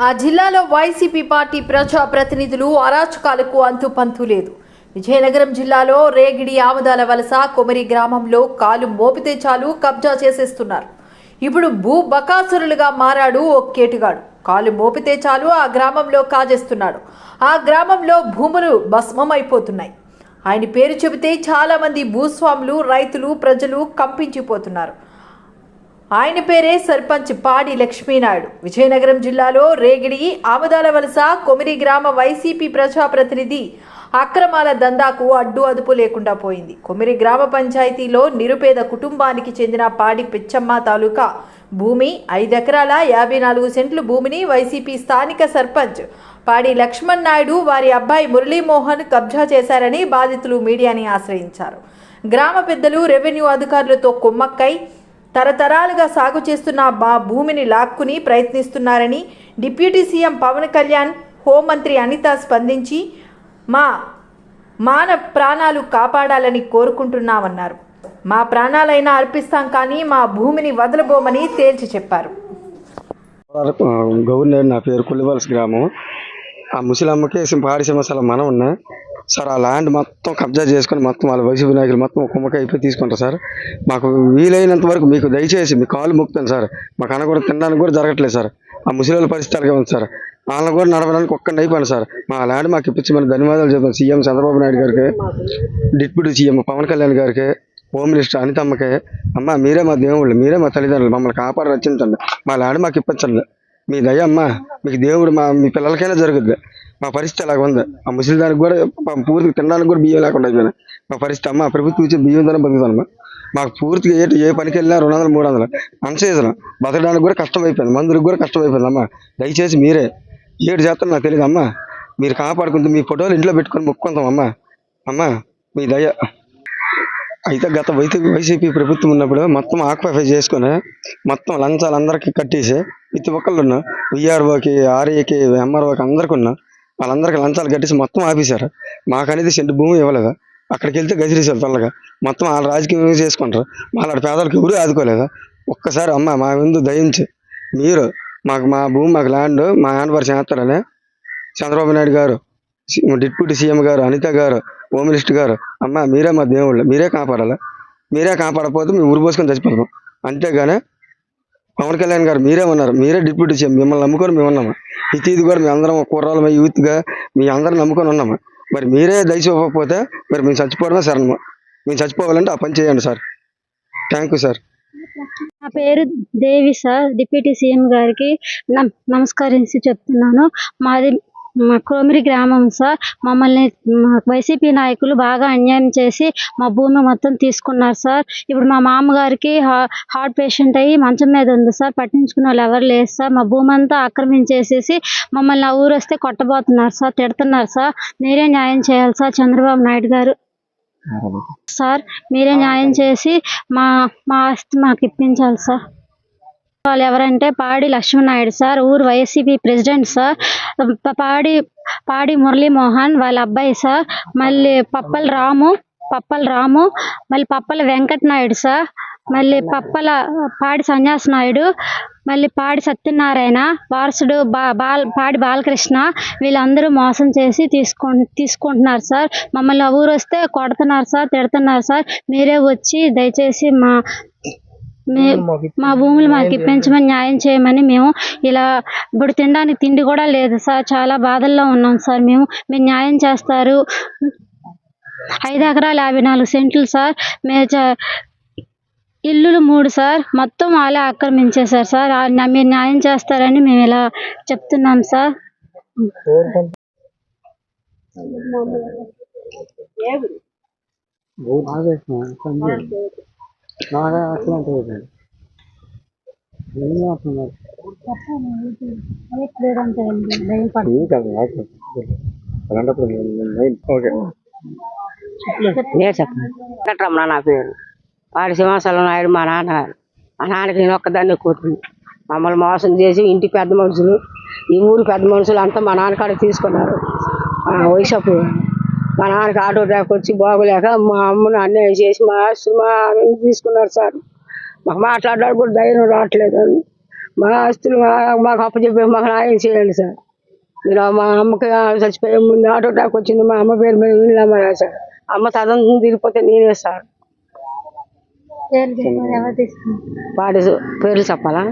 ఆ జిల్లాలో YCP party ప్రజా ప్రతినిధులు అరాచకాలకు అంతుపంతు లేదు. విజయనగరం జిల్లాలో రేగిడి ఆమదాల వలస కొమరి గ్రామంలో కాలు మోపితే చాలు కబ్జా చేసేస్తున్నారు. ఇప్పుడు భూ బకాసురులుగా మారాడు ఓ కేటుగాడు. కాలు మోపితే చాలు ఆ గ్రామంలో కాజేస్తున్నాడు. ఆ గ్రామంలో భూములు భస్మమైపోతున్నాయి. ఆయన పేరు చెబితే చాలామంది భూస్వాములు రైతులు ప్రజలు కంపించిపోతున్నారు. ఆయన పేరే సర్పంచ్ పాడి లక్ష్మీనాయుడు. విజయనగరం జిల్లాలో రేగిడి ఆమదాల వలస కొమిరి గ్రామ వైసీపీ ప్రజాప్రతినిధి అక్రమాల దందాకు అడ్డు అదుపు లేకుండా పోయింది. కొమిరి గ్రామ పంచాయతీలో నిరుపేద కుటుంబానికి చెందిన పాడి పిచ్చమ్మ తాలూకా భూమి ఐదెకరాల యాభై నాలుగు సెంట్లు భూమిని వైసీపీ స్థానిక సర్పంచ్ పాడి లక్ష్మణ్ నాయుడు వారి అబ్బాయి మురళీమోహన్ కబ్జా చేశారని బాధితులు మీడియాని ఆశ్రయించారు. గ్రామ పెద్దలు రెవెన్యూ అధికారులతో కుమ్మక్కై తరతరాలుగా సాగు చేస్తున్న మా భూమిని లాక్కుని ప్రయత్నిస్తున్నారని డిప్యూటీ సీఎం పవన్ కళ్యాణ్ హోంమంత్రి అనిత స్పందించి మా మాన ప్రాణాలు కాపాడాలని కోరుకుంటున్నామన్నారు. మా ప్రాణాలైనా అర్పిస్తాం కానీ మా భూమిని వదలబోమని తేల్చి చెప్పారు. గవర్నర్ నా పేరు కొల్లివలస గ్రామం. ఆ ముసలమ్మకి sim- పాడి సమస్యల మనం ఉన్నా. సార్ ఆ ల్యాండ్ మొత్తం కబ్జా చేసుకొని మొత్తం వాళ్ళ వైసీపీ నాయకులు మొత్తం కుమ్మక అయిపోయి తీసుకుంటారు సార్. మాకు వీలైనంత వరకు మీకు దయచేసి మీ కాలు మొక్కుతాను సార్. మాకు అన్న కూడా తినడానికి కూడా జరగట్లేదు సార్. ఆ ముసలి పరిస్థితి అలాగే ఉంది సార్. వాళ్ళని కూడా నడవడానికి ఒక్కడిని అయిపోయాను సార్. మా ల్యాండ్ మాకు ఇప్పించమని ధన్యవాదాలు చెప్తాను సీఎం చంద్రబాబు నాయుడు గారికి డిప్యూటీ సీఎం పవన్ కళ్యాణ్ గారికి హోమ్ మినిస్టర్ అనితమ్మకి అమ్మ మీరే మా దేవుళ్ళు మీరే మా తల్లిదండ్రులు మమ్మల్ని కాపాడి రచించండి మా ల్యాండ్ మాకు ఇప్పించండి. మీ దయ మీకు దేవుడు మా మీ పిల్లలకైనా జరుగుద్ది. మా పరిస్థితి అలాగ ఉంది. ఆ ముసలి దానికి కూడా మా పూర్తిగా తినడానికి కూడా బియ్యం లేకుండా అయిపోయినాయి మా పరిస్థితి అమ్మ ప్రభుత్వం ఇచ్చే బియ్యంతోనే బతుకుతానమ్మా మాకు పూర్తిగా ఏ ఏ పనికి వెళ్ళినా రెండు వందలు మూడు వందలు. అన్సీజన్ బతకడానికి కూడా కష్టం అయిపోయింది మందులకు కూడా కష్టం అయిపోయింది అమ్మ. దయచేసి మీరే. ఏడు చేస్తాను నాకు తెలియదు అమ్మ. మీరు కాపాడుకుంటూ మీ ఫోటోలు ఇంట్లో పెట్టుకొని మొక్కుంటాం అమ్మ. అమ్మ మీ దయ. అయితే గత వైసీపీ ప్రభుత్వం ఉన్నప్పుడు మొత్తం ఆక్యుపై చేసుకొని మొత్తం లంచాలు అందరికీ కట్టేసి ప్రతి ఒక్కళ్ళు ఉన్న విఆర్ఓకి ఆర్ఏకి ఎంఆర్ఓకి అందరికి ఉన్న వాళ్ళందరికీ లంచాలు కట్టేసి మొత్తం ఆపేశారు. మాకనేది సెంటు భూమి ఇవ్వలేదు? అక్కడికి వెళ్తే గజిరేసారు తల్లగా. మొత్తం వాళ్ళ రాజకీయం చేసుకుంటారు. వాళ్ళ పేదలకు ఎవరూ ఆదుకోలేదు? ఒక్కసారి అమ్మ మా ముందు దయించి. మీరు మాకు మా భూమి మాకు ల్యాండ్ మా యాన్వర్స్ చేస్తారని చంద్రబాబు నాయుడు గారు డిప్యూటీ సీఎం గారు అనిత గారు హోమ్ మినిస్టర్ గారు అమ్మ మీరే మా దేవుళ్ళు మీరే కాపాడాలి? మీరే కాపాడకపోతే మేము ఊరు పోసుకొని చచ్చిపోతాం. అంతేగానే పవన్ కళ్యాణ్ గారు మీరే ఉన్నారు మీరే డిప్యూటీ సీఎం మిమ్మల్ని నమ్ముకొని మేము ఉన్నాము ఇటీది కూడా మీ అందరం కుర్రాలు యూత్గా మీ అందరం నమ్ముకొని ఉన్నాము? మరి మీరే దయచేయకపోతే మరి మేము చచ్చిపోవడమే శరణము మేము చచ్చిపోవాలంటే ఆ పని చేయండి సార్. థ్యాంక్ యూ సార్ నా పేరు దేవి సార్ డిప్యూటీ సీఎం గారికి నమ్- నమస్కరించి చెప్తున్నాను. మాది మా కోమిరి గ్రామం సార్. మమ్మల్ని వైసీపీ నాయకులు బాగా అన్యాయం చేసి మా భూమి మొత్తం తీసుకున్నారు సార్. ఇప్పుడు మా మామగారికి హార్ట్ పేషెంట్ అయ్యి మంచం మీద ఉంది సార్. పట్టించుకున్న వాళ్ళు ఎవరు లేదు సార్. మా భూమి అంతా ఆక్రమించేసేసి మమ్మల్ని ఆ ఊరు వస్తే కొట్టబోతున్నారు సార్ తిడుతున్నారు సార్. మీరే న్యాయం చేయాలి సార్ చంద్రబాబు నాయుడు గారు. సార్ మీరే న్యాయం చేసి మా మా ఆస్తి మాకు ఇప్పించాలి సార్. వాళ్ళు ఎవరంటే పాడి లక్ష్మీనాయుడు సార్ ఊరు YCP president sir Padi Padi Muralimohan వాళ్ళ అబ్బాయి సార్ మళ్ళీ పప్పల రాము పప్పల రాము మళ్ళీ పప్పల వెంకట నాయుడు సార్ మళ్ళీ పప్పల పాడి సన్యాసి నాయుడు మళ్ళీ పాడి సత్యనారాయణ వారసుడు బా బాల్ పాడి బాలకృష్ణ వీళ్ళందరూ మోసం చేసి తీసుకు తీసుకుంటున్నారు సార్. మమ్మల్ని ఊరు వస్తే కొడుతున్నారు సార్ తిడుతున్నారు సార్. మీరే వచ్చి దయచేసి మా మే- మా భూములు మాకు ఇప్పించమని న్యాయం చేయమని మేము ఇలా ఇప్పుడు తినడానికి తిండి కూడా లేదు సార్ చాలా బాధల్లో ఉన్నాం సార్ మేము. మీరు న్యాయం చేస్తారు. ఐదు ఎకరాలు యాభై నాలుగు సెంట్లు సార్. మేము చ- ఇల్లులు మూడు సార్. మొత్తం వాళ్ళే ఆక్రమించేశారు సార్. మీరు న్యాయం చేస్తారని మేము ఇలా చెప్తున్నాం సార్. ఓకే నేను చెప్పండి వెంకటరమణ నా పేరు. వాడి సింహాచలం నాయుడు మా నాన్న మా నాన్నకి నేను ఒక్కదాన్ని కూతురు మమ్మల్ని మోసం చేసి ఇంటి పెద్ద మనుషులు ఈ ఊరు పెద్ద మనుషులు అంతా మా నాన్నకాడ తీసుకున్నారు. ఆ వయసు అప్పుడు మా నాన్నకి ఆటో డ్రైవర్ వచ్చి బాగోలేక మా అమ్మను అన్యాయం చేసి మా ఆస్తులు మా తీసుకున్నారు సార్. మాకు మాట్లాడడానికి కూడా ధైర్యం రావట్లేదు. మా ఆస్తులు మా- మాకు అప్పచెప్పి మాకు న్యాయం చేయండి సార్. మీరు మా అమ్మకి చచ్చిపోయే ముందు ఆటో టాక్ వచ్చింది మా అమ్మ పేరు మీద అమ్మరా సార్. అమ్మ తదం తిరిగిపోతే నేనే సార్. వాడి పేర్లు చెప్పాలా?